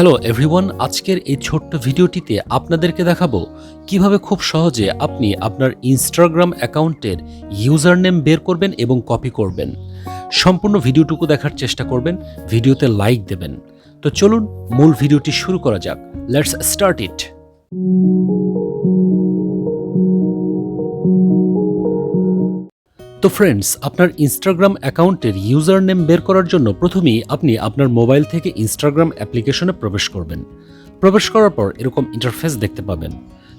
Hello everyone, আজকের এই ছোট্ট ভিডিওটিতে আপনাদেরকে দেখাবো কীভাবে খুব সহজে আপনি আপনার ইনস্টাগ্রাম অ্যাকাউন্টের ইউজার নেম বের করবেন এবং কপি করবেন। সম্পূর্ণ ভিডিওটুকু দেখার চেষ্টা করবেন, ভিডিওতে লাইক দেবেন। তো চলুন মূল ভিডিওটি শুরু করা যাক। লেটস স্টার্ট ইট তো ফ্রেন্ডস আপনার ইনস্টাগ্রাম অ্যাকাউন্টের ইউজার নেম বের করার জন্য প্রথমেই আপনি আপনার মোবাইল থেকে ইনস্টাগ্রাম অ্যাপ্লিকেশনে প্রবেশ করবেন। প্রবেশ করার পর এরকম ইন্টারফেস দেখতে পাবেন।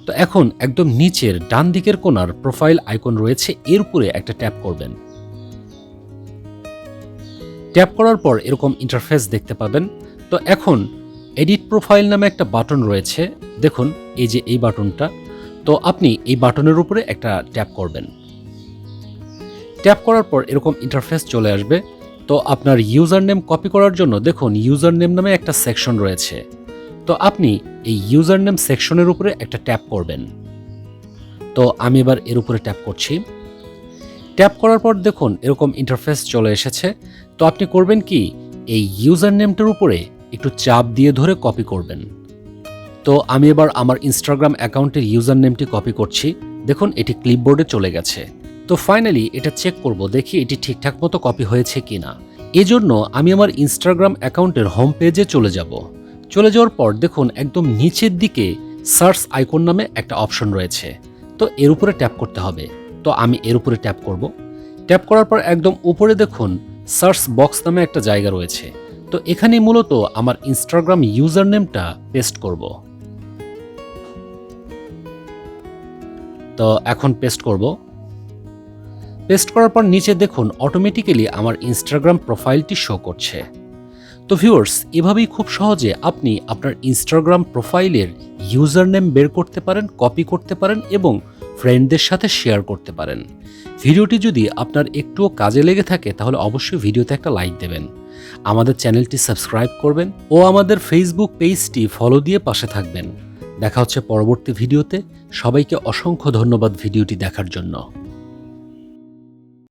তো এখন একদম নিচের ডান দিকের কোণার প্রোফাইল আইকন রয়েছে, এর উপরে একটা ট্যাপ করবেন। ট্যাপ করার পর এরকম ইন্টারফেস দেখতে পাবেন। তো এখন এডিট প্রোফাইল নামে একটা বাটন রয়েছে। দেখুন, এই যে এই বাটনটা তো আপনি এই বাটনের উপরে একটা ট্যাপ করবেন। ট্যাপ করার পর এরকম ইন্টারফেস চলে আসবে। তো আপনার ইউজার নেম কপি করার জন্য দেখুন ইউজার নেম নামে একটা সেকশন রয়েছে। তো আপনি এই ইউজার নেম সেকশনের উপরে একটা ট্যাপ করবেন। তো আমি এবার এর উপরে ট্যাপ করছি। ট্যাপ করার পর দেখুন এরকম ইন্টারফেস চলে এসেছে। তো আপনি করবেন কি? এই ইউজার নেমটার উপরে একটু চাপ দিয়ে ধরে কপি করবেন। তো আমি এবার আমার ইনস্টাগ্রাম অ্যাকাউন্টের ইউজার নেমটি কপি করছি। দেখুন এটি ক্লিপবোর্ডে চলে গেছে। তো ফাইনালি এটা চেক করব, দেখি এটি ঠিকঠাক মতো কপি হয়েছে কিনা। এজন্য আমি আমার ইনস্টাগ্রাম অ্যাকাউন্টের হোম পেজে চলে যাব। চলে যাওয়ার পর দেখুন একদম নিচের দিকে সার্চ আইকন নামে একটা অপশন রয়েছে। তো এর উপরে ট্যাপ করতে হবে। তো আমি এর উপরে ট্যাপ করব। ট্যাপ করার পর একদম উপরে দেখুন সার্চ বক্স নামে একটা জায়গা রয়েছে। তো এখানে মূলত আমার ইনস্টাগ্রাম ইউজার নেমটা পেস্ট করব। তো এখন পেস্ট করব। পেস্ট করার পর নিচে দেখুন অটোমেটিক্যালি আমার ইনস্টাগ্রাম প্রোফাইলটি শো করছে। তো ভিউয়ার্স এভাবেই খুব সহজে আপনি আপনার ইনস্টাগ্রাম প্রোফাইলের ইউজার নেম বের করতে পারেন কপি করতে পারেন এবং ফ্রেন্ডদের সাথে শেয়ার করতে পারেন। ভিডিওটি যদি আপনার একটুও কাজে লেগে থাকে, তাহলে অবশ্যই ভিডিওতে একটা লাইক দেবেন। আমাদের চ্যানেলটি সাবস্ক্রাইব করবেন ও আমাদের ফেসবুক পেজটি ফলো দিয়ে পাশে থাকবেন। দেখা হচ্ছে পরবর্তী ভিডিওতে। সবাইকে অসংখ্য ধন্যবাদ ভিডিওটি দেখার জন্য।